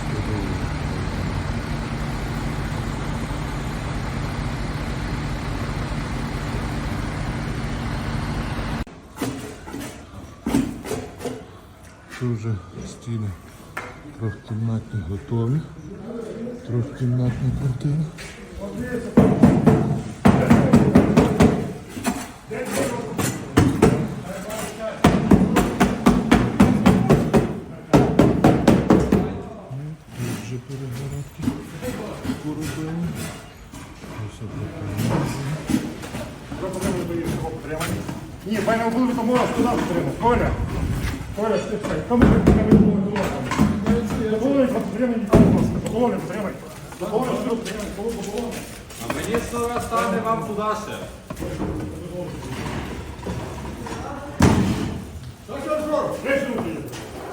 складової. Тут вже стіни трьохкімнатні готові. Трьохкімнатна квартира. Вже перегородки поробили. Ось отака. Ні, пані були то можна туди підтримати. Коля, Коля, степай. Кому ви не були? Дозволили підтримати, будь ласка. Дозволили підтримати. Дозволили підтримати. Дозволили підтримати. А мені сто раз стане вам туди ще.